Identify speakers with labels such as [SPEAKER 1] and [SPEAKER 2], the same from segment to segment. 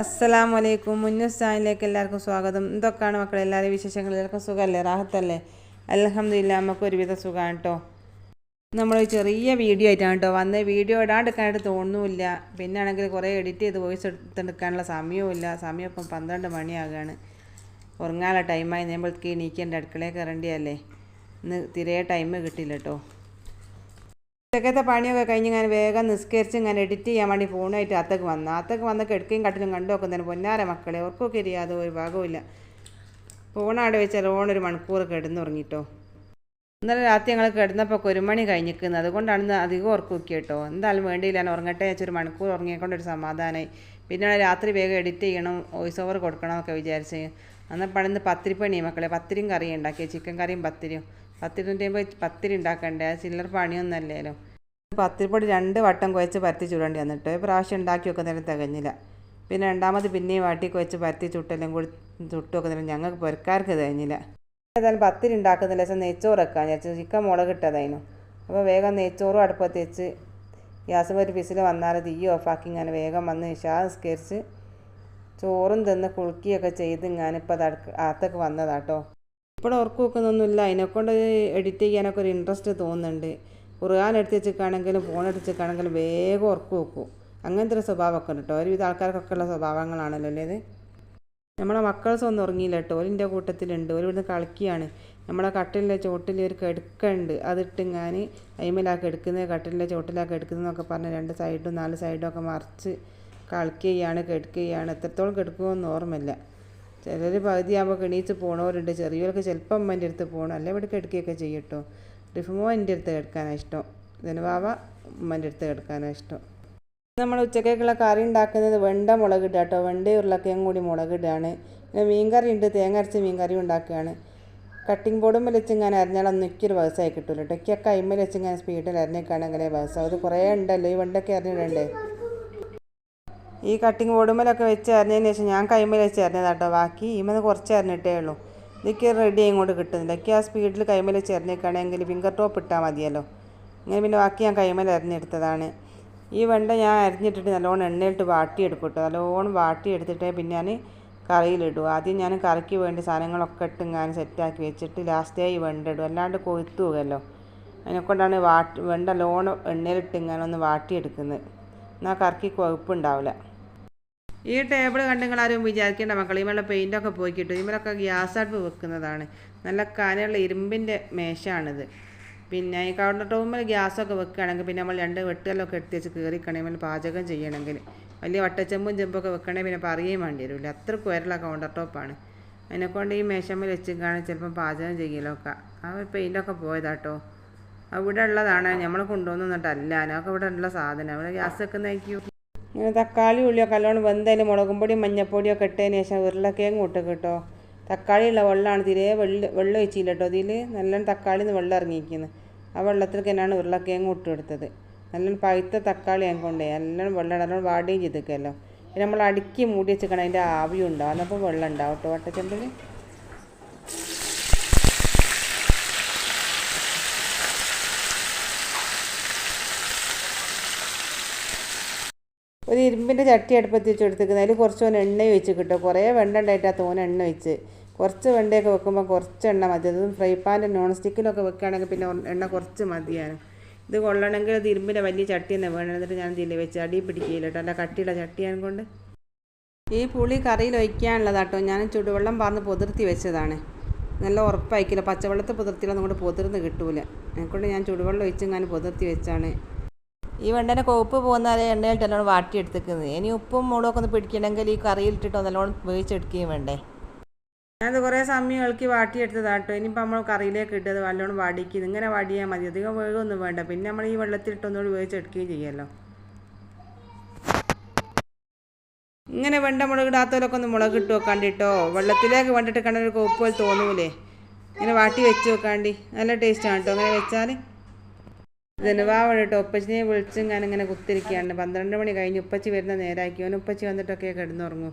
[SPEAKER 1] അസ്സലാം വലൈക്കും മുന്നുസ്ഥാനിലേക്ക് എല്ലാവർക്കും സ്വാഗതം. എന്തൊക്കെയാണ് മക്കളെ? എല്ലാവരും വിശേഷങ്ങൾ എല്ലാവർക്കും സുഖമല്ലേ? റാഹത്തല്ലേ? അലഹമില്ല നമുക്ക് ഒരുവിധ സുഖമാണ് കേട്ടോ. നമ്മൾ ചെറിയ വീഡിയോ ആയിട്ടാണ് കേട്ടോ വന്ന് വീഡിയോ ഇടാണ്ടിരിക്കാനായിട്ട് തോന്നുന്നില്ല. പിന്നെ ആണെങ്കിൽ കുറേ എഡിറ്റ് ചെയ്ത് വോയിസ് എടുത്തെടുക്കാനുള്ള സമയവുമില്ല സമയം ഇപ്പം പന്ത്രണ്ട് മണിയാകുകയാണ് ഉറങ്ങാനുള്ള ടൈമായി നേമ്പൾക്ക് എണീക്കേണ്ട അടുക്കളയിൽ കയറേണ്ടിയല്ലേ ഇന്ന് തിരയെ ടൈം കിട്ടില്ല കേട്ടോ. ഉച്ചക്കത്തെ പണിയൊക്കെ കഴിഞ്ഞ് ഞാൻ വേഗം നിസ്കരിച്ച് ഇങ്ങനെ എഡിറ്റ് ചെയ്യാൻ വേണ്ടി ഫോണായിട്ട് അത്തക്ക് വന്നു. അത്തക്ക് വന്ന് കിടക്കുകയും കട്ടിലും കണ്ടു നോക്കുന്നതിന് പൊന്നാര മക്കളെ ഓർക്കൊക്കെ ഇരിയാതെ ഒരു ഭാഗമില്ല ഫോണാടെ വെച്ചാൽ ഓണൊരു മണിക്കൂർ കിടന്നുറങ്ങിട്ടോ. ഇന്നലെ രാത്രി ഞങ്ങൾ കിടന്നപ്പോൾ ഒരു മണി കഴിഞ്ഞിരിക്കുന്നത് അതുകൊണ്ടാണ് ഇന്ന് അധികം ഉറക്കം കേട്ടോ. എന്തായാലും വേണ്ടിയില്ല ഞാൻ ഉറങ്ങട്ടെ വെച്ചൊരു മണിക്കൂർ ഉറങ്ങിയേക്കൊണ്ട് ഒരു സമാധാനമായി പിന്നെ രാത്രി വേഗം എഡിറ്റ് ചെയ്യണം വോയിസ് ഓവർ കൊടുക്കണം എന്നൊക്കെ വിചാരിച്ച്. അന്നപ്പോൾ ഇന്ന് പത്തിരിപ്പണി മക്കളെ. പത്തിരിയും കറിയും ഉണ്ടാക്കിയ. ചിക്കൻ കറിയും പത്തിരിയും. പത്തിരി പത്തിരി ഉണ്ടാക്കണ്ടേ? ചില്ലർ പണിയൊന്നല്ലല്ലോ പത്തിരിപ്പൊടി രണ്ട് വട്ടം കുഴച്ച് പരത്തി ചുടേണ്ടി വന്നിട്ട് പ്രാവശ്യം ഉണ്ടാക്കി വെക്കുന്നതിന് തികഞ്ഞില്ല. പിന്നെ രണ്ടാമത് പിന്നെയും വാട്ടി കുഴച്ച് പരത്തി ചുട്ടെല്ലാം കൂടി ചുട്ട് നേരം ഞങ്ങൾക്ക് പൊരക്കാർക്ക് തികഞ്ഞില്ല. ഏതായാലും പത്തിരി ഉണ്ടാക്കുന്നില്ല വെച്ചാൽ നെയ്ച്ചോറ് വെക്കാൻ വിചാരിച്ചു. ചിക്കൻ മുളക് ഇട്ടതായിരുന്നു. അപ്പോൾ വേഗം നെയ്ച്ചോറും അടുപ്പത്ത് വെച്ച് ഗ്യാസ് ഒരു പിസിൽ വന്നാൽ തീ ഓഫാക്കി ഇങ്ങനെ വേഗം വന്ന് ഇഷാ ചോറും തിന്ന് കുളുക്കിയൊക്കെ ചെയ്ത് ഞാനിപ്പോൾ അത് അകത്തൊക്കെ വന്നതാട്ടോ ഇപ്പോൾ ഉറക്കം വെക്കുന്നൊന്നുമില്ല. അതിനെക്കൊണ്ട് എഡിറ്റ് ചെയ്യാനൊക്കെ ഒരു ഇൻട്രസ്റ്റ് തോന്നുന്നുണ്ട്. ഖുർആൻ എടുത്ത് വെച്ചിട്ടാണെങ്കിലും ഫോൺ എടുത്ത് വെച്ചിട്ടാണെങ്കിലും വേഗം ഉറക്കം വെക്കും. അങ്ങനത്തെ ഒരു സ്വഭാവമൊക്കെ ഉണ്ട് കേട്ടോ. ഒരുവിധ ആൾക്കാർക്കൊക്കെ ഉള്ള സ്വഭാവങ്ങളാണല്ലോ അല്ലേ ഇത്? നമ്മളെ മക്കൾസ് ഒന്നും ഉറങ്ങിയില്ല കേട്ടോ. ഓലിന്റെ കൂട്ടത്തിലുണ്ട്. ഒരു ഇവിടുന്ന് കളിക്കുകയാണ്. നമ്മളെ കട്ടിലിന്റെ ചോട്ടിൽ ഒരു കെടുക്കുണ്ട്. അതിട്ട് ഞാൻ അയിമലാക്കി എടുക്കുന്നത് കട്ടിലിന്റെ ചോട്ടിലാക്കി എടുക്കുന്നതെന്നൊക്കെ പറഞ്ഞ് രണ്ട് സൈഡും നാല് സൈഡും ഒക്കെ മറിച്ച് കളിക്കുകയാണ് കെടുക്കുകയാണ്. എത്രത്തോളം കെടുക്കുമെന്ന് ഓർമ്മയില്ല. ചിലർ പകുതിയാകുമ്പോൾ കിണീച്ച് പോണവരുണ്ട്. ചെറിയവർക്ക് ചിലപ്പം അമ്മേന്റെ അടുത്ത് പോകണം അല്ലെങ്കിൽ ഇവിടെ കെടുക്കുകയൊക്കെ ചെയ്യും കേട്ടോ റിഫുമോ എന്റെ അടുത്ത് കിടക്കാനാണ് ഇഷ്ടം. ധനുവാവ ഉമ്മന്റെ അടുത്ത് കിടക്കാനാണ് ഇഷ്ടം. നമ്മൾ ഉച്ചക്കേക്കുള്ള കറി ഉണ്ടാക്കുന്നത് വെണ്ട മുളകിടുക കേട്ടോ വെണ്ട ഉരുളക്കയും കൂടി മുളകിടുകയാണ് പിന്നെ മീൻകറി ഉണ്ട്. തേങ്ങ അരച്ച് മീൻകറി ഉണ്ടാക്കുകയാണ്. കട്ടിംഗ് ബോർഡും വെച്ച് ഞാൻ അരിഞ്ഞാൽ ഒന്നും എനിക്കൊരു ബസ്സായി കിട്ടില്ല കേട്ടോ ഒക്കെ അയിമ്മൽ വെച്ച് ഞാൻ സ്പീഡിൽ അരിഞ്ഞേക്കാണെങ്കിലേ ബസ്സാവും അത് കുറേ ഉണ്ടല്ലോ. ഈ വെണ്ടൊക്കെ അരിഞ്ഞിടണ്ടേ ഈ കട്ടിംഗ് ബോർഡുമ്മലൊക്കെ വെച്ച് അരിഞ്ഞതിന് ശേഷം ഞാൻ കൈമ്മൽ വെച്ച് അരിഞ്ഞതാട്ടോ ബാക്കി ഇമെന്ന് കുറച്ച് അരിഞ്ഞിട്ടേ ഉള്ളൂ. ഇതൊക്കെ റെഡി ഇങ്ങോട്ട് കിട്ടുന്നില്ല എനിക്ക് ആ സ്പീഡിൽ കൈമല അരിഞ്ഞേക്കാണെങ്കിൽ ഫിംഗർ ടോപ്പ് ഇട്ടാൽ മതിയല്ലോ. അങ്ങനെ പിന്നെ ബാക്കി ഞാൻ കൈമല അരിഞ്ഞെടുത്തതാണ്. ഈ വെണ്ട ഞാൻ അരിഞ്ഞിട്ടിട്ട് നല്ലോണം എണ്ണയിലിട്ട് വാട്ടിയെടുക്കും കേട്ടോ നല്ലോണം വാട്ടിയെടുത്തിട്ടേ പിന്നെ ഞാൻ കറിയിലിടും. ആദ്യം ഞാൻ കറിക്ക് വേണ്ടി സാധനങ്ങളൊക്കെ ഇട്ട് ഞാൻ സെറ്റാക്കി വെച്ചിട്ട് ലാസ്റ്റേ ഈ വെണ്ട ഇടും. അല്ലാണ്ട് കൊഴുത്തു പോകുമല്ലോ അതിനെക്കൊണ്ടാണ് വാട്ടി വെണ്ട നല്ലോണം എണ്ണയിലിട്ട് ഇങ്ങനെ ഒന്ന് വാട്ടിയെടുക്കുന്നത്. എന്നാൽ കറിക്ക് കൊഴുപ്പുണ്ടാവില്ല ഈ ടേബിൾ കണ്ട് നിങ്ങൾ ആരും വിചാരിക്കേണ്ട മക്കൾ ഇവളുടെ പെയിന്റൊക്കെ പോയി കിട്ടും ഇവരൊക്കെ ഗ്യാസ് അടുപ്പ് വെക്കുന്നതാണ്. നല്ല കനയുള്ള ഇരുമ്പിന്റെ മേശാണിത്. പിന്നെ ഈ കൗണ്ടർ ടോപ്പിൽ ഗ്യാസൊക്കെ വെക്കുകയാണെങ്കിൽ പിന്നെ നമ്മൾ രണ്ട് വെട്ടുകല്ലൊക്കെ എടുത്ത് വെച്ച് കയറിക്കണമെങ്കിൽ പാചകം ചെയ്യണമെങ്കിൽ. വലിയ വട്ടച്ചെമ്പും ചെമ്പൊക്കെ വെക്കണമെങ്കിൽ പിന്നെ പറയുകയും വേണ്ടി വരില്ല. അത്ര കുരലുള്ള കൗണ്ടർ ടോപ്പാണ് അതിനെക്കൊണ്ട് ഈ മേശമ്മൽ വെച്ച് കാണാൻ ചിലപ്പം പാചകം ചെയ്യലൊക്കെ ആ പെയിന്റൊക്കെ പോയതാട്ടോ. അവിടെ ഉള്ളതാണ്. നമ്മൾ കൊണ്ടുവന്നിട്ടല്ല. അതിനൊക്കെ ഇവിടെ ഉള്ള സാധനം. അവിടെ ഗ്യാസ് വെക്കുന്നതായിരിക്കും. തക്കാളി ഉള്ളിയൊക്കെ നല്ലോണം വെന്തതിന് മുളകും പൊടിയും മഞ്ഞപ്പൊടിയൊക്കെ ഇട്ടതിന് ശേഷം ഉരുളക്കിഴങ്ങ് ഇട്ട് കേട്ടോ. തക്കാളിയുള്ള വെള്ളമാണ് തീരെ വെള്ള വെള്ളം ഒഴിച്ചില്ല കേട്ടോ. ഇതിൽ നല്ലോണം തക്കാളി നിന്ന് വെള്ളം ഇറങ്ങിയിരിക്കുന്നത് ആ വെള്ളത്തിൽ തന്നെയാണ് ഉരുളക്കിഴങ്ങ് ഇട്ട് കൊടുത്തത്. നല്ലോണം പഴുത്ത തക്കാളി ഞാൻ കൊണ്ടേ നല്ലോണം വെള്ളം നല്ലോണം വാടുകയും ചെയ്തേക്കല്ലോ പിന്നെ നമ്മൾ അടുക്കി മൂടി വെച്ചിരിക്കണം അതിന്റെ ആവിയും ഉണ്ടാവും. അന്നപ്പോൾ വെള്ളം ഉണ്ടാവും കേട്ടോ. വട്ടച്ചെമ്പിൽ ഒരു ഇരുമ്പിന്റെ ചട്ടി അടുപ്പത്ത് വെച്ച് കൊടുത്തേക്കുന്നത് അതിൽ കുറച്ച് തോന്നെ എണ്ണ ഒഴിച്ച് കിട്ടും. കുറേ വെണ്ട ഉണ്ടായിട്ട് ആ തോനെ എണ്ണ ഒഴിച്ച്. കുറച്ച് വെണ്ടയൊക്കെ വെക്കുമ്പോൾ കുറച്ച് എണ്ണ മതി. അതും ഫ്രൈ പാന്റെ നോൺ സ്റ്റിക്കിലൊക്കെ വെക്കുകയാണെങ്കിൽ പിന്നെ എണ്ണ കുറച്ച് മതിയാണ് ഇത് കൊള്ളണമെങ്കിൽ അത് ഇരുമ്പിന്റെ വലിയ ചട്ടി തന്നെ വേണം. എന്നിട്ട് ഞാൻ ഇതിൽ വെച്ച് അടി പിടിക്കില്ല കേട്ടോ. അല്ല കട്ടിയുള്ള ചട്ടിയാണ് കൊണ്ട് ഈ പുളി കറിയിൽ ഒഴിക്കാനുള്ളതാട്ടോ ഞാൻ ചുടുവെള്ളം പറഞ്ഞ് പുതിർത്തി വെച്ചതാണ്. നല്ല ഉറപ്പായിക്കില്ല. പച്ചവെള്ളത്തിൽ പൊതിർത്തിയിലൊന്നും കൂടെ പുതിർന്ന് കിട്ടൂല. എന്നെക്കൊണ്ട് ഞാൻ ചുടുവെള്ളം ഒഴിച്ച് ഞാൻ പുതിർത്തി വെച്ചാണ്. ഈ വെണ്ടനെ കൊഴുപ്പ് പോകുന്നാലേ എണ്ണയിലിട്ട് നല്ലോണം വാട്ടിയെടുത്തേക്കുന്നത്. ഇനി ഉപ്പും മുളകൊക്കെ ഒന്ന് പിടിക്കണമെങ്കിൽ ഈ കറിയിലിട്ടിട്ടോ നല്ലോണം വേവിച്ചെടുക്കുകയും വേണ്ടേ. ഞാനത് കുറേ സമയം ഇളക്കി വാട്ടിയെടുത്തതാട്ടോ ഇനിയിപ്പോൾ നമ്മൾ കറിയിലേക്ക് ഇട്ടത് നല്ലോണം വടിക്കുന്നത് ഇങ്ങനെ വാടിയാൽ മതി. അധികം വേഗമൊന്നും വേണ്ട. പിന്നെ നമ്മൾ ഈ വെള്ളത്തിലിട്ടൊന്നുകൂടി വേവിച്ചെടുക്കുകയും ചെയ്യുമല്ലോ ഇങ്ങനെ വെണ്ട മുളക് ഇടാത്തവരൊക്കെ ഒന്ന് മുളക് ഇട്ട് വെക്കാണ്ടിട്ടോ വെള്ളത്തിലേക്ക് വേണ്ടിട്ട് കണ്ടൊരു കൊപ്പ് പോലെ തോന്നൂലേ. ഇങ്ങനെ വാട്ടി വെച്ച് വെക്കാണ്ടി. നല്ല ടേസ്റ്റാണ് കേട്ടോ. അങ്ങനെ വെച്ചാൽ ധനുവാവ് കേട്ടോ ഉപ്പച്ചിനെ വിളിച്ചും ഞാൻ ഇങ്ങനെ കുത്തിരിക്കുകയാണ്. പന്ത്രണ്ട് മണി കഴിഞ്ഞ് ഉപ്പച്ചി വരുന്ന നേരാക്കി അവൻ ഉപ്പച്ചി വന്നിട്ടൊക്കെ കിടന്നുറങ്ങും.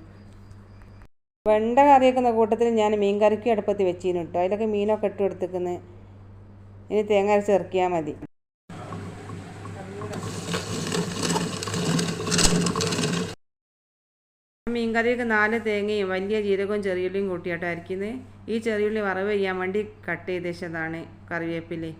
[SPEAKER 1] വെണ്ട കറി വെക്കുന്ന കൂട്ടത്തിൽ ഞാൻ മീൻ കറിക്ക് അടുപ്പത്ത് വെച്ചിരുന്നു കേട്ടോ അതിലൊക്കെ മീനൊക്കെ ഇട്ട് കൊടുത്തേക്കുന്നത് ഇനി തേങ്ങ അരച്ച് ഇറക്കിയാൽ മതി. മീൻകറിയൊക്കെ നാല് തേങ്ങയും വലിയ ജീരകവും ചെറിയുള്ളിയും കൂട്ടിയാട്ടോ അരിക്കുന്നത് ഈ ചെറിയുള്ളി വറവ് ചെയ്യാൻ വേണ്ടി കട്ട് ചെയ്ത് വെച്ചതാണ് കറിവേപ്പില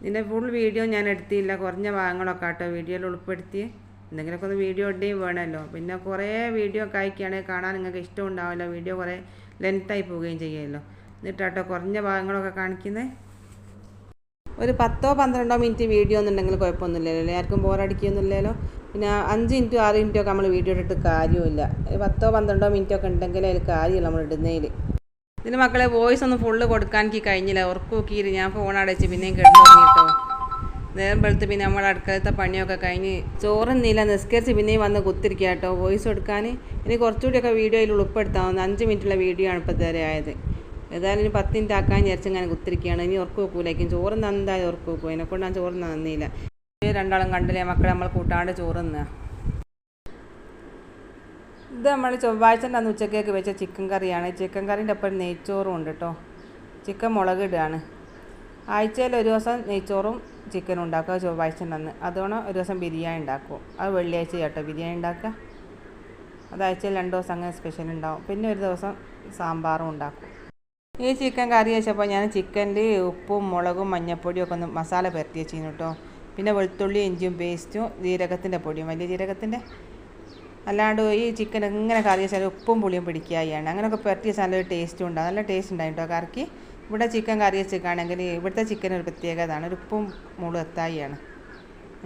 [SPEAKER 1] ഇതിന്റെ ഫുൾ വീഡിയോ ഞാൻ എടുത്തില്ല. കുറഞ്ഞ ഭാഗങ്ങളൊക്കെ ആട്ടോ വീഡിയോയിൽ ഉൾപ്പെടുത്തി. എന്തെങ്കിലുമൊക്കെ ഒന്ന് വീഡിയോ ഇടുകയും വേണമല്ലോ പിന്നെ കുറേ വീഡിയോ ഒക്കെ അയക്കുകയാണെങ്കിൽ കാണാൻ നിങ്ങൾക്ക് ഇഷ്ടം ഉണ്ടാവില്ല വീഡിയോ കുറേ ലെങ്ത്തായി പോവുകയും ചെയ്യുമല്ലോ. എന്നിട്ടാട്ടോ കുറഞ്ഞ ഭാഗങ്ങളൊക്കെ കാണിക്കുന്നത് ഒരു പത്തോ പന്ത്രണ്ടോ മിനിറ്റ് വീഡിയോ എന്നുണ്ടെങ്കിൽ കുഴപ്പമൊന്നുമില്ലല്ലോ ആർക്കും ബോറടിക്കുകയൊന്നുമില്ലല്ലോ പിന്നെ അഞ്ച് മിനിറ്റോ ആറ് മിനിറ്റോ ഒക്കെ നമ്മൾ വീഡിയോ ഇട്ടിട്ട് കാര്യമില്ല ഒരു പത്തോ പന്ത്രണ്ടോ മിനിറ്റോ ഒക്കെ ഉണ്ടെങ്കിൽ അതിൽ കാര്യമില്ല നമ്മൾ ഇടുന്നതിൽ. ഇതിന് മക്കളെ വോയിസ് ഒന്നും ഫുള്ള് കൊടുക്കാൻ എനിക്ക് കഴിഞ്ഞില്ല. ഉറക്കു നോക്കിയിട്ട് ഞാൻ ഫോൺ അടച്ച് പിന്നെയും കിടന്നു തുടങ്ങിയിട്ടോ നേരം വെളുത്ത് പിന്നെ നമ്മൾ അടുക്കളത്തെ പണിയൊക്കെ കഴിഞ്ഞ് ചോറുന്നില്ല. നിസ്കരിച്ച് പിന്നെയും വന്ന് കുത്തിരിക്കുക കേട്ടോ വോയിസ് കൊടുക്കാൻ ഇനി കുറച്ചുകൂടിയൊക്കെ വീഡിയോയിൽ ഉൾപ്പെടുത്താവുന്ന അഞ്ച് മിനിറ്റുള്ള വീഡിയോ ആണ് ഇപ്പോൾ ഇതുവരെ ആയത്. ഏതായാലും ഇനി പത്ത് മിനിറ്റ് ആക്കാൻ വിചാരിച്ച് ഇങ്ങനെ കുത്തിരിക്കുകയാണ് ഇനി ഉറക്കു വെക്കൂലേക്കും ചോറ് നന്നായി ഉറക്കു വെക്കും. എന്നെക്കൊണ്ട് ഞാൻ ചോറ് നന്നില്ല. രണ്ടാളും കണ്ടില്ലേ മക്കളെ? നമ്മൾ കൂട്ടാണ്ട് ചോറ് തിന്നുക ഇത് നമ്മൾ ചൊവ്വാഴ്ച അന്ന് ഉച്ചക്കേക്ക് വെച്ച ചിക്കൻ കറിയാണ്. ചിക്കൻ കറീന്റെ ഒപ്പം നെയ്ച്ചോറും ഉണ്ട് കേട്ടോ ചിക്കൻ മുളക് ഇടുകയാണ് ആഴ്ചയിൽ ഒരു ദിവസം നെയ്ച്ചോറും ചിക്കനും ഉണ്ടാക്കുക ചൊവ്വാഴ്ച അന്ന്. അതുകൊണ്ട് ഒരു ദിവസം ബിരിയാണി ഉണ്ടാക്കും അത് വെള്ളിയാഴ്ച കേട്ടോ ബിരിയാണി ഉണ്ടാക്കുക. അത് ആഴ്ചയിൽ രണ്ട് ദിവസം അങ്ങനെ സ്പെഷ്യൽ ഉണ്ടാവും. പിന്നെ ഒരു ദിവസം സാമ്പാറും ഉണ്ടാക്കും. ഈ ചിക്കൻ കറി വെച്ചപ്പോൾ ഞാൻ ചിക്കനിൽ ഉപ്പും മുളകും മഞ്ഞൾപ്പൊടിയും ഒക്കെ ഒന്ന് മസാല പരത്തി വെച്ചിരുന്നു കേട്ടോ പിന്നെ വെളുത്തുള്ളി ഇഞ്ചിയും പേസ്റ്റും ജീരകത്തിന്റെ പൊടിയും. വലിയ ജീരകത്തിന്റെ അല്ലാണ്ട് ഈ ചിക്കൻ എങ്ങനെ കറി വെച്ചാൽ ഉപ്പും പുളിയും പിടിക്കുകയാണ് അങ്ങനെയൊക്കെ പറ്റിയ നല്ലൊരു ടേസ്റ്റും ഉണ്ടാകും നല്ല ടേസ്റ്റ് ഉണ്ടായി കേട്ടോ കറിക്ക്. ഇവിടെ ചിക്കൻ കറി വെച്ചിരിക്കുകയാണെങ്കിൽ ഇവിടുത്തെ ചിക്കൻ ഒരു പ്രത്യേകതയാണ് ഒരു ഉപ്പും മുളും എത്തായിയാണ്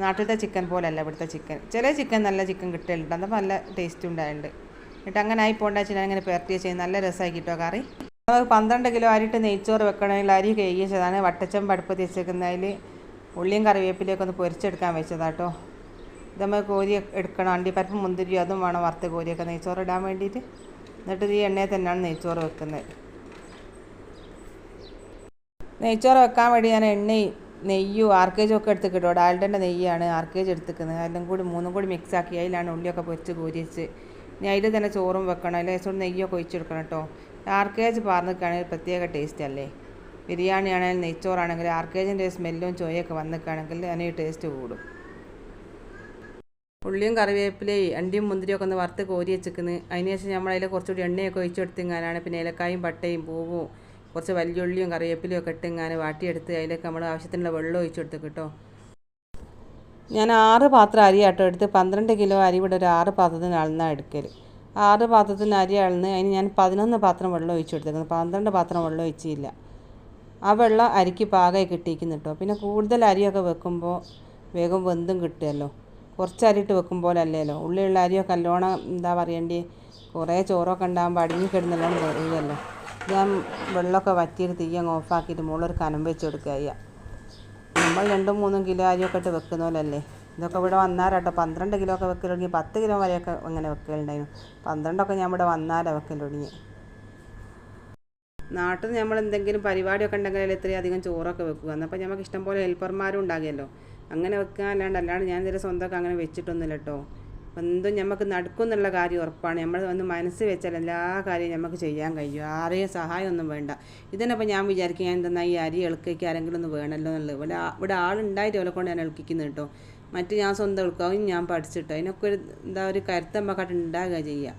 [SPEAKER 1] നാട്ടിലത്തെ ചിക്കൻ പോലെയല്ല ഇവിടുത്തെ ചിക്കൻ ചില ചിക്കൻ നല്ല ചിക്കൻ കിട്ടലുണ്ട്. അതപ്പോൾ നല്ല ടേസ്റ്റ് ഉണ്ടായിട്ടുണ്ട്. എന്നിട്ട് അങ്ങനെ ആയി പോകേണ്ട വെച്ചാൽ അങ്ങനെ പെർട്ടി വെച്ചാൽ നല്ല രസമായി കിട്ടോ കറി. നമുക്ക് പന്ത്രണ്ട് കിലോ അരിട്ട് നെയ്ച്ചോറ് വെക്കണമെങ്കിൽ അരി കഴുകി വട്ടച്ചം വട്ടച്ചമ്പ് അടുപ്പ് വെച്ചേക്കുന്നതിൽ ഉള്ളിയും കറിവേപ്പിലയൊക്കെ ഒന്ന് പൊരിച്ചെടുക്കാൻ വെച്ചതാട്ടോ നമ്മൾ കോരി എടുക്കണം അണ്ടിപ്പരപ്പ് മുന്തിരി അതും വേണം വറുത്ത് കോരിയൊക്കെ നെയ്ച്ചോറ് ഇടാൻ വേണ്ടിയിട്ട്. എന്നിട്ട് ഈ എണ്ണയിൽ തന്നെയാണ് നെയ്ച്ചോറ് വെക്കുന്നത്. നെയ്ച്ചോറ് വെക്കാൻ വേണ്ടി ഞാൻ എണ്ണയും നെയ്യും ആർക്കേജും ഒക്കെ എടുത്തിട്ടോ ഡാൽഡന്റെ നെയ്യാണ് ആർക്കേജ് എടുത്തിക്കുന്നത് അതിലും കൂടി മൂന്നും കൂടി മിക്സ് ആക്കി അതിലാണ് ഉള്ളിയൊക്കെ പൊരിച്ച് കോരിച്ച് ഇനി അതിൽ തന്നെ ചോറും വെക്കണം. അതിൽ ലേശം നെയ്യൊക്കെ ഒഴിച്ചെടുക്കണം കേട്ടോ. ആർക്കേജ് പാർന്നിക്കുകയാണെങ്കിൽ പ്രത്യേക ടേസ്റ്റ് അല്ലേ? ബിരിയാണി ആണെങ്കിലും നെയ്ച്ചോറാണെങ്കിൽ ആർക്കേജിന്റെ സ്മെല്ലും ചോയൊക്കെ വന്നിക്കുകയാണെങ്കിൽ അതിന് ടേസ്റ്റ് കൂടും. ഉള്ളിയും കറിവേപ്പിലയും അണ്ടിയും മുന്തിരിയൊക്കെ ഒന്ന് വറുത്ത് കോരി വെച്ചിരിക്കുന്നത് അതിന് ശേഷം നമ്മൾ അതിൽ കുറച്ചുകൂടി എണ്ണയൊക്കെ ഒഴിച്ചെടുത്തിങ്ങാനാണ് പിന്നെ ഏലക്കായും പട്ടയും പൂവും കുറച്ച് വലിയുള്ളിയും കറിവേപ്പിലയും ഒക്കെ ഇട്ടിങ്ങാൻ വാട്ടിയെടുത്ത് അതിലേക്ക് നമ്മൾ ആവശ്യത്തിനുള്ള വെള്ളം ഒഴിച്ചെടുത്ത് കേട്ടോ. ഞാൻ ആറ് പാത്രം അരി ആട്ടോ എടുത്ത് പന്ത്രണ്ട് കിലോ അരി ഇവിടെ ഒരു ആറ് പാത്രത്തിന് അളന്നാണ് എടുക്കൽ ആറ് പാത്രത്തിന് അരി അളന്ന് അതിന് ഞാൻ പതിനൊന്ന് പാത്രം വെള്ളം ഒഴിച്ചു കൊടുത്തേക്കുന്നത് പന്ത്രണ്ട് പാത്രം വെള്ളം ഒഴിച്ചില്ല. ആ വെള്ളം അരിക്ക് പാകമായി കിട്ടിയിരിക്കുന്നു കേട്ടോ. പിന്നെ കൂടുതൽ അരിയൊക്കെ വെക്കുമ്പോൾ വേഗം വെന്തും കിട്ടുമല്ലോ. കുറച്ച് അരിയിട്ട് പോലെ അല്ലല്ലോ ഉള്ളിയുള്ള അരിയൊക്കെ നല്ലോണം എന്താ പറയേണ്ടി? കുറേ ചോറൊക്കെ ഉണ്ടാകുമ്പോൾ അടിഞ്ഞു കിടന്നല്ലോണം വരുമല്ലോ ഞാൻ വെള്ളമൊക്കെ വറ്റിയിട്ട് തീ അങ്ങ് ഓഫാക്കിയിട്ട് മുകളിലൊരു കനം വെച്ച് കൊടുക്കുക ചെയ്യുക നമ്മൾ രണ്ടും മൂന്നും കിലോ അരിയൊക്കെ ഇട്ട് വെക്കുന്ന പോലല്ലേ? ഇതൊക്കെ ഇവിടെ വന്നാലാട്ടോ. പന്ത്രണ്ട് കിലോ ഒക്കെ വെക്കൽ തുടങ്ങി പത്ത് കിലോ വരെയൊക്കെ ഇങ്ങനെ വെക്കലുണ്ടായിരുന്നു. പന്ത്രണ്ടൊക്കെ ഞാൻ ഇവിടെ വന്നാലാണ് വെക്കൽ തുടങ്ങി നാട്ടിൽ നമ്മൾ എന്തെങ്കിലും പരിപാടിയൊക്കെ ഉണ്ടെങ്കിൽ ഇത്രയും അധികം ചോറൊക്കെ വെക്കുക. എന്നപ്പോൾ നമുക്ക് ഇഷ്ടം പോലെ ഹെൽപ്പർമാരും ഉണ്ടാകുമല്ലോ. അങ്ങനെ വെക്കുക അല്ലാണ്ട് അല്ലാണ്ട് ഞാൻ ഇതിന്റെ സ്വന്തമൊക്കെ അങ്ങനെ വെച്ചിട്ടൊന്നുമില്ല കേട്ടോ. എന്തും നമുക്ക് നടക്കും എന്നുള്ള കാര്യം ഉറപ്പാണ്. നമ്മൾ ഒന്ന് മനസ്സ് വെച്ചാൽ എല്ലാ കാര്യവും നമുക്ക് ചെയ്യാൻ കഴിയും. ആരെയും സഹായമൊന്നും വേണ്ട. ഇതിനപ്പോൾ ഞാൻ വിചാരിക്കും ഞാൻ എന്തെന്നാ ഈ അരി ഇളക്കിക്ക് ആരെങ്കിലും ഒന്ന് വേണമല്ലോ എന്നുള്ളത്. ഇവിടെ ഇവിടെ ആളുണ്ടായിട്ട് അവരെ കൊണ്ട് ഞാൻ ഇളക്കിക്കുന്നത് കേട്ടോ. മറ്റ് ഞാൻ സ്വന്തം ഇളക്കാവും ഞാൻ പഠിച്ചിട്ടോ അതിനൊക്കെ ഒരു എന്താ ഒരു കരുത്തമ്മക്കാട്ട് ഉണ്ടാകുക ചെയ്യുക.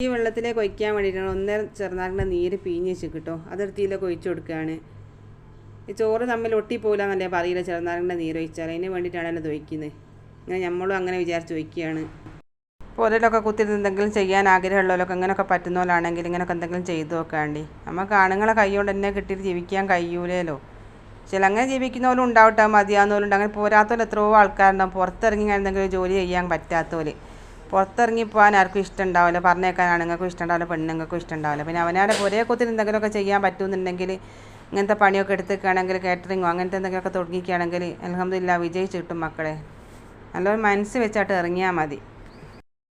[SPEAKER 1] ഈ വെള്ളത്തിലേക്ക് ഒഴിക്കാൻ വേണ്ടിയിട്ടാണ് ഒന്നേ ചെറുനാറിന്റെ നീര് പിഴിഞ്ഞ് വെച്ച് കിട്ടും. അതെടുത്തിയിലേക്ക് ഒഴിച്ചു കൊടുക്കുകയാണ്. ഈ ചോറ് തമ്മിൽ ഒട്ടിപ്പോകില്ല എന്നല്ലേ പറയില്ല നീര് ഒഴിച്ചാൽ അതിന് വേണ്ടിയിട്ടാണ് എന്നെ ഒഴിക്കുന്നത് ഇങ്ങനെ നമ്മളും അങ്ങനെ വിചാരിച്ച് ഒഴിക്കുകയാണ് പുരലൊക്കെ കുത്തിരുന്ന് എന്തെങ്കിലും ചെയ്യാൻ ആഗ്രഹമുള്ളവരൊക്കെ ഇങ്ങനെയൊക്കെ പറ്റുന്ന പോലാണെങ്കിൽ ഇങ്ങനെയൊക്കെ എന്തെങ്കിലും ചെയ്തു നോക്കാണ്ടി. നമുക്ക് ആണുങ്ങളെ കൈ കൊണ്ട് തന്നെ കിട്ടിയിട്ട് ജീവിക്കാൻ കഴിയൂലല്ലോ ചില അങ്ങനെ ജീവിക്കുന്നവരും ഉണ്ടാവട്ടെ മതിയാവുന്നവരുണ്ട് അങ്ങനെ പോരാത്തവരും എത്രയോ ആൾക്കാരുണ്ടാവും. പുറത്തിറങ്ങി എന്തെങ്കിലും ജോലി ചെയ്യാൻ പറ്റാത്തവർ പുറത്തിറങ്ങി പോകാൻ ആർക്കും ഇഷ്ടം ഉണ്ടാവില്ല. പറഞ്ഞേക്കാൻ ആണുങ്ങൾക്കും ഇഷ്ടം ഉണ്ടാവില്ല പെണ്ണുങ്ങൾക്കും ഇഷ്ടം ഉണ്ടാവില്ല. പിന്നെ അവനവിടെ ഒരേ കുത്തിൽ എന്തെങ്കിലുമൊക്കെ ചെയ്യാൻ പറ്റുമെന്നുണ്ടെങ്കിൽ ഇങ്ങനത്തെ പണിയൊക്കെ എടുത്തേക്കുകയാണെങ്കിൽ കാറ്ററിങ്ങോ അങ്ങനത്തെ എന്തെങ്കിലുമൊക്കെ തുടങ്ങിക്കുകയാണെങ്കിൽ അലഹമില്ല വിജയിച്ച് കിട്ടും മക്കളെ. നല്ലൊരു മനസ്സ് വെച്ചാട്ട് ഇറങ്ങിയാൽ മതി.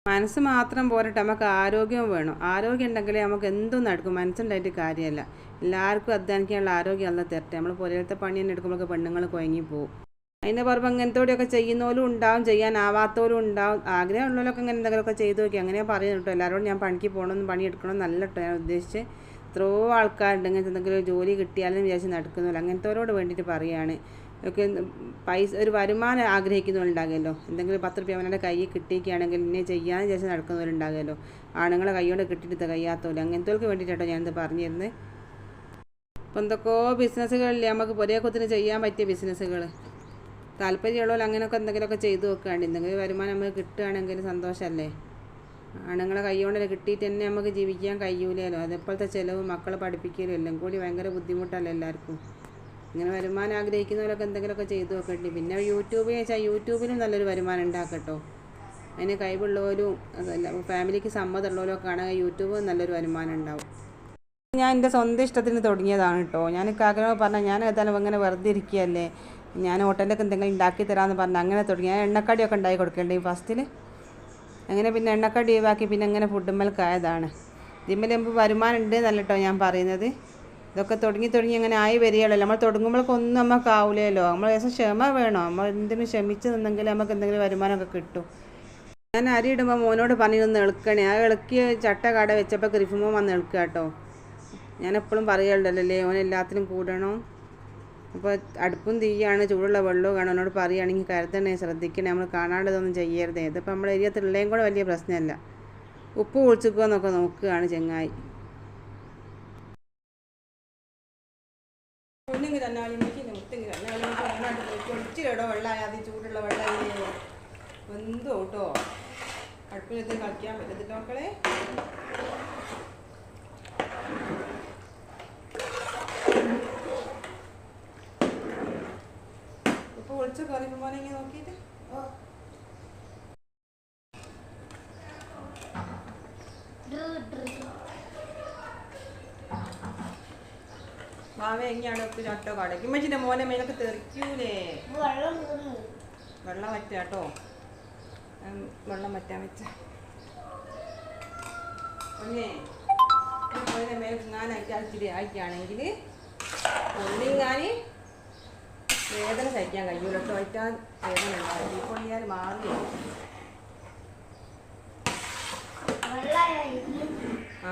[SPEAKER 1] മനസ്സ് മാത്രം പോരട്ടെ നമുക്ക് ആരോഗ്യവും വേണം. ആരോഗ്യം ഉണ്ടെങ്കിൽ നമുക്ക് എന്തും നടക്കും. മനസ്സുണ്ടായിട്ട് കാര്യമല്ല. എല്ലാവർക്കും അധ്വാനിക്കാനുള്ള ആരോഗ്യം അല്ല തരട്ടെ. നമ്മൾ പുരയിലത്തെ പണി തന്നെ എടുക്കുമ്പോൾ പെണ്ണുങ്ങൾ കുഴങ്ങി പോകും അതിന്റെ പുറമെ ഇങ്ങനത്തോടെയൊക്കെ ചെയ്യുന്നവരും ഉണ്ടാവും ചെയ്യാനാവാത്തവരും ഉണ്ടാവും. ആഗ്രഹമുള്ളവരൊക്കെ ഇങ്ങനെ എന്തെങ്കിലുമൊക്കെ ചെയ്തു നോക്കി. അങ്ങനെ പറയുന്നു കേട്ടോ. എല്ലാവരോടും ഞാൻ പണിക്ക് പോകണമെന്ന് പണി എടുക്കണം നല്ല കേട്ടോ ഞാൻ ഉദ്ദേശിച്ച് എത്രയോ ആൾക്കാരുണ്ട്. ഇങ്ങനത്തെ എന്തെങ്കിലും ജോലി കിട്ടിയാലും വിചാരിച്ച് നടക്കുന്നില്ല അങ്ങനത്തെവരോട് വേണ്ടിയിട്ട് പറയുകയാണ് ഒക്കെ പൈസ ഒരു വരുമാനം ആഗ്രഹിക്കുന്നവരുണ്ടാകുമല്ലോ. എന്തെങ്കിലും പത്ത് റുപ്യ അവനെ കയ്യിൽ കിട്ടിയിരിക്കുകയാണെങ്കിൽ ഇന്നെ ചെയ്യാൻ വിചാരിച്ച് നടക്കുന്നവരുണ്ടാകുമല്ലോ. ആണുങ്ങളെ കൈയോടെ കിട്ടിയിട്ട് കഴിയാത്തവരും അങ്ങനത്തെവർക്ക് വേണ്ടിയിട്ടോ ഞാനിത് പറഞ്ഞിരുന്നത് ഇപ്പം എന്തൊക്കെയോ ബിസിനസ്സുകളില്ലേ. നമുക്ക് ഒരേ കൊത്തിന് ചെയ്യാൻ പറ്റിയ ബിസിനസ്സുകൾ താല്പര്യമുള്ളവർ അങ്ങനെയൊക്കെ എന്തെങ്കിലുമൊക്കെ ചെയ്തു നോക്കുകയാണ്. എന്തെങ്കിലും വരുമാനം നമുക്ക് കിട്ടുകയാണെങ്കിൽ സന്തോഷമല്ലേ? ആണുങ്ങളെ കൈകൊണ്ട് കിട്ടിയിട്ട് തന്നെ നമുക്ക് ജീവിക്കാൻ കഴിയൂലല്ലോ. അതെപ്പോഴത്തെ ചിലവ് മക്കളെ പഠിപ്പിക്കലും എല്ലാം കൂടി ഭയങ്കര ബുദ്ധിമുട്ടല്ലേ എല്ലാവർക്കും. ഇങ്ങനെ വരുമാനം ആഗ്രഹിക്കുന്നവരൊക്കെ എന്തെങ്കിലുമൊക്കെ ചെയ്തു നോക്കട്ടെ പിന്നെ യൂട്യൂബ് വെച്ചാൽ യൂട്യൂബിലും നല്ലൊരു വരുമാനം ഉണ്ടാക്കട്ടോ. അതിന് കഴിവുള്ളവരും അതല്ല ഫാമിലിക്ക് സമ്മതമുള്ളവരും ഒക്കെ ആണെങ്കിൽ യൂട്യൂബ് നല്ലൊരു വരുമാനം ഉണ്ടാവും. ഞാൻ എന്റെ സ്വന്തം ഇഷ്ടത്തിന് തുടങ്ങിയതാണ് കേട്ടോ. ഞാൻ കാക്കനോട് പറഞ്ഞാൽ ഞാൻ ഏതായാലും ഇങ്ങനെ വെറുതെ ഇരിക്കുകയല്ലേ? ഞാൻ ഹോട്ടലിലൊക്കെ എന്തെങ്കിലും ഉണ്ടാക്കി തരാമെന്ന് പറഞ്ഞാൽ അങ്ങനെ തുടങ്ങി. ഞാൻ എണ്ണക്കടിയൊക്കെ ഉണ്ടാക്കി കൊടുക്കേണ്ടേ ഫസ്റ്റിൽ അങ്ങനെ പിന്നെ എണ്ണക്കടി ഒഴിവാക്കി പിന്നെ അങ്ങനെ ഫുഡുമ്മൽക്കായതാണ് ഇതിന്മേൽ നമുക്ക് വരുമാനം ഉണ്ട് എന്നല്ല കേട്ടോ ഞാൻ പറയുന്നത്. ഇതൊക്കെ തുടങ്ങി തുടങ്ങി അങ്ങനെ ആയി വരികയുള്ളൂ നമ്മൾ തുടങ്ങുമ്പോഴേക്കൊന്നും നമുക്ക് ആവില്ലല്ലോ നമ്മൾ ഏകദേശം ക്ഷമ വേണോ? നമ്മൾ എന്തിനും ക്ഷമിച്ച് നിന്നെങ്കിൽ നമുക്ക് എന്തെങ്കിലും വരുമാനമൊക്കെ കിട്ടും. ഞാൻ അരി ഇടുമ്പോൾ മോനോട് പറഞ്ഞിരുന്ന് എളുക്കണേ. ആ ഇളക്കിയ ചട്ട കട വെച്ചപ്പോൾ ഗ്രിഫുമോ വന്ന് എളുക്കുക കേട്ടോ ഞാൻ എപ്പോഴും പറയുന്നുണ്ടല്ലേ ഓൻ എല്ലാത്തിനും കൂടണം? അപ്പോൾ അടുപ്പും തീയാണ് ചൂടുള്ള വെള്ളവും കാണും എന്നോട് പറയുകയാണെങ്കിൽ കരുതണേ ശ്രദ്ധിക്കണേ. നമ്മൾ കാണാണ്ടതൊന്നും ചെയ്യരുതേ. ഇതിപ്പോൾ നമ്മുടെ ഏരിയത്തിലുള്ളതും കൂടെ വലിയ പ്രശ്നമല്ല. ഉപ്പ് കുളിച്ചിക്കോ എന്നൊക്കെ നോക്കുകയാണ് ചെങ്ങായി. ഒന്നെങ്കിൽ തന്നെ ചൂടുള്ള വെള്ളമായി എന്തോ കേട്ടോ അടുപ്പിലെത്തി കളിക്കാൻ പറ്റത്തില്ല മക്കളെ. ഉപ്പ് പൊളിച്ച് കറി ഇങ്ങനെ നോക്കിയിട്ട്? മാവ എങ്ങനെയാണ് ഉപ്പ് ചട്ടോ കടയ്ക്ക് ഉമ്മച്ചിന്റെ മോനെ മേലൊക്കെ തെറിക്കൂലേ? വെള്ളം വറ്റ കേട്ടോ വെള്ളം വറ്റാൻ വെച്ച. ഒന്നേ മോനെ മേൽ ഞാനായിട്ട് ഇച്ചിരി ആക്കിയാണെങ്കിൽ ഒന്നിങ്ങാൻ വേദന സഹിക്കാൻ കഴിയൂല. വറ്റാൻ വേദന ഉണ്ടാവും ഇപ്പോൾ ഞാൻ മാറി ആ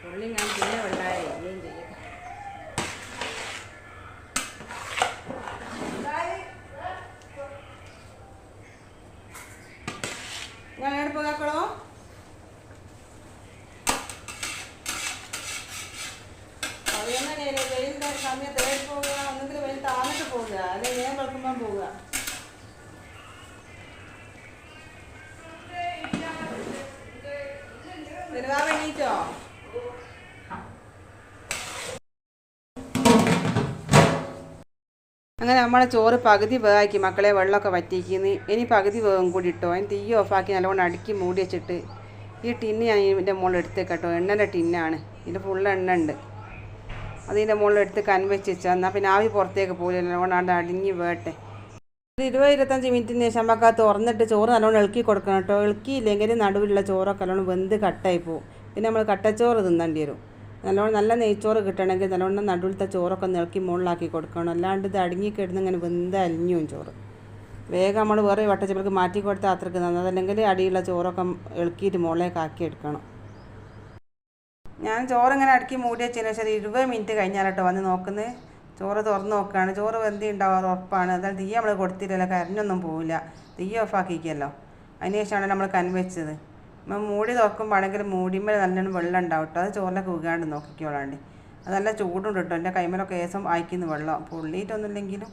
[SPEAKER 1] പൊള്ളിങ്ങാൻ പിന്നെ വെള്ളായ. അങ്ങനെ നമ്മളെ ചോറ് പകുതി വേവാക്കി മക്കളെ വെള്ളമൊക്കെ വറ്റിക്കുന്നു. ഇനി പകുതി വേവും കൂടി ഇട്ടോ. അതിന് തീ ഓഫാക്കി നല്ലോണം അടുക്കി മൂടി വെച്ചിട്ട് ഈ ടിന്ന് ഞാൻ ഇതിന്റെ മുകളിൽ എടുത്തേക്കട്ടോ എണ്ണന്റെ ടിന്നാണ്. ഇതിന്റെ ഫുൾ എണ്ണ ഉണ്ട്. അതിന്റെ മുകളിൽ എടുത്ത് കൻവെച്ച് വെച്ചാൽ എന്നാൽ പിന്നെ ആവി പുറത്തേക്ക് പോലും നല്ലോണം അടിഞ്ഞ് വേട്ടെ. ഒരു ഇരുപത് ഇരുപത്തഞ്ച് മിനിറ്റിന് ശേഷം നമുക്ക് അത് തുറന്നിട്ട് ചോറ് നല്ലോണം ഇളക്കി കൊടുക്കണം കേട്ടോ. ഇളക്കിയില്ലെങ്കിൽ നടുവിലുള്ള ചോറൊക്കെ നല്ലോണം വെന്ത് കട്ടായി പോകും പിന്നെ നമ്മൾ കട്ടച്ചോറ് തിന്നേണ്ടി വരും. നല്ലോണം നല്ല നെയ്ച്ചോറ് കിട്ടണമെങ്കിൽ നല്ലോണം നടുവിലത്തെ ചോറൊക്കെ നിളക്കി മുകളിലാക്കി കൊടുക്കണം. അല്ലാണ്ട് ഇത് അടുങ്ങി കിടന്ന് ഇങ്ങനെ വെന്ത് അലിഞ്ഞും ചോറ്. വേഗം നമ്മൾ വേറെ വട്ടച്ചപ്പൾക്ക് മാറ്റി കൊടുത്താൽ അത്രയ്ക്ക് നന്നതല്ലെങ്കിൽ അടിയുള്ള ചോറൊക്കെ ഇളക്കിയിട്ട് മുകളിലേക്ക് ആക്കി എടുക്കണം. ഞാൻ ചോറ് ഇങ്ങനെ അടുക്കി മൂടി വെച്ചതിന് ശേഷം ഇരുപത് മിനിറ്റ് കഴിഞ്ഞാലട്ടോ വന്ന് നോക്കുന്നത് ചോറ് തുറന്ന് നോക്കുകയാണ് ചോറ് വെന്തി ഉണ്ടാവാറ് ഉറപ്പാണ്. അതായത് തീ നമ്മൾ കൊടുത്തില്ലല്ലോ കരഞ്ഞൊന്നും പോവില്ല. തീ ഓഫാക്കിക്കല്ലോ അതിന് ശേഷമാണ് നമ്മൾ കൻവെച്ചത് നമ്മൾ മൂടി തുറക്കുമ്പോഴാണെങ്കിൽ മൂടിമേൽ നല്ലോണം വെള്ളം ഉണ്ടാവും കേട്ടോ. അത് ചോറിലൊക്കെ ഉകാണ്ട് നോക്കിക്കോളാണ്ട്. അത് നല്ല ചൂടുണ്ട് കേട്ടോ. എന്റെ കൈമലൊക്കെ ഏസം അയക്കുന്നു വെള്ളം. പൊള്ളിയിട്ടൊന്നുമില്ലെങ്കിലും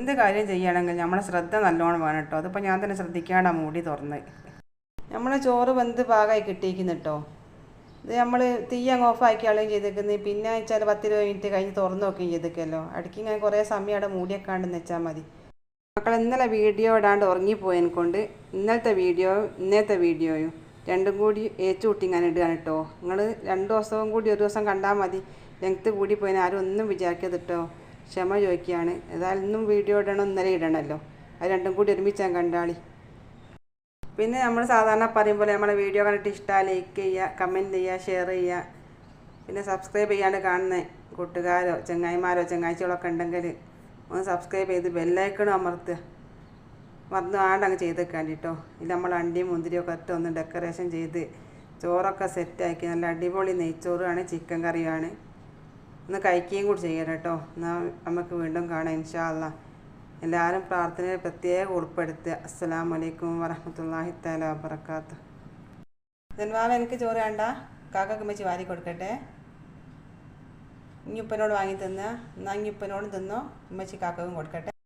[SPEAKER 1] എന്ത് കാര്യം ചെയ്യുകയാണെങ്കിൽ നമ്മളെ ശ്രദ്ധ നല്ലോണം വേണം കേട്ടോ. അതിപ്പോൾ ഞാൻ തന്നെ ശ്രദ്ധിക്കാണ്ടാണ് മൂടി തുറന്ന്. നമ്മളെ ചോറ് വെന്ത് പാകമായി കിട്ടിയിരിക്കുന്നു കേട്ടോ. ഇത് നമ്മൾ തീ അങ്ങ് ഓഫ് ആക്കിയാളും ചെയ്തേക്കുന്നത് പിന്നെ വെച്ചാൽ പത്തിരുപത് മിനിറ്റ് കഴിഞ്ഞ് തുറന്ന് നോക്കുകയും ചെയ്തേക്കല്ലോ ഇടയ്ക്ക് ഞാൻ കുറേ സമയം അവിടെ മൂടിയൊക്കാണ്ടെന്ന് വെച്ചാൽ മതി. മക്കൾ ഇന്നലെ വീഡിയോ ഇടാണ്ട് ഉറങ്ങിപ്പോയതിനെ കൊണ്ട് ഇന്നലത്തെ വീഡിയോ ഇന്നത്തെ വീഡിയോയും രണ്ടും കൂടി ഏച്ചു കൂട്ടി ഞാൻ ഇടുകയാണ് കേട്ടോ നിങ്ങൾ രണ്ട് ദിവസവും കൂടി ഒരു ദിവസം കണ്ടാൽ മതി. ലെങ്ത്ത് കൂടി പോയിന് ആരും ഒന്നും വിചാരിക്കരുത് കേട്ടോ ക്ഷമ ചോദിക്കുകയാണ്. ഏതായാലും ഇന്നും വീഡിയോ ഇടണം ഇന്നലെ ഇടണമല്ലോ അത് രണ്ടും കൂടി ഒരുമിച്ച് ഞാൻ കണ്ടാളി. പിന്നെ നമ്മൾ സാധാരണ പറയും പോലെ നമ്മളെ വീഡിയോ കണ്ടിട്ട് ഇഷ്ടമാണ് ലൈക്ക് ചെയ്യുക കമന്റ് ചെയ്യുക ഷെയർ ചെയ്യുക. പിന്നെ സബ്സ്ക്രൈബ് ചെയ്യാണ്ട് കാണുന്ന കൂട്ടുകാരോ ചങ്ങായിമാരോ ചങ്ങാഴ്ചകളൊക്കെ ഉണ്ടെങ്കിൽ ഒന്ന് സബ്സ്ക്രൈബ് ചെയ്ത് ബെല്ലൈക്കണോ അമർത്തുക. വന്ന് മറന്നാണ്ടങ്ങ് ചെയ്തേക്കാൻ കേട്ടോ ഇത് നമ്മൾ അണ്ടിയും മുന്തിരിയൊക്കെ ഇട്ട് ഒന്ന് ഡെക്കറേഷൻ ചെയ്ത് ചോറൊക്കെ സെറ്റാക്കി നല്ല അടിപൊളി നെയ്ച്ചോറാണ് ചിക്കൻ കറിയാണ്. ഒന്ന് കഴിക്കുകയും കൂടി ചെയ്യണം കേട്ടോ. എന്നാൽ നമുക്ക് വീണ്ടും കാണാം ഇൻഷാല്ല എല്ലാവരും പ്രാർത്ഥനയിൽ പ്രത്യേകം ഉൾപ്പെടുത്തുക. അസ്സാം വലൈക്കും വരഹമത്തല്ലാഹി താല വബർക്കാത്ത് ജന്മാവ് എനിക്ക് ചോറ് വേണ്ട. കാക്കൊക്കെ വെച്ച് വാരി കൊടുക്കട്ടെ. ഇനിയിപ്പനോട് വാങ്ങി തിന്നുക എന്നാൽ ഇനി തിന്നോ. ഉമ്മച്ചി കാക്കവും കൊടുക്കട്ടെ.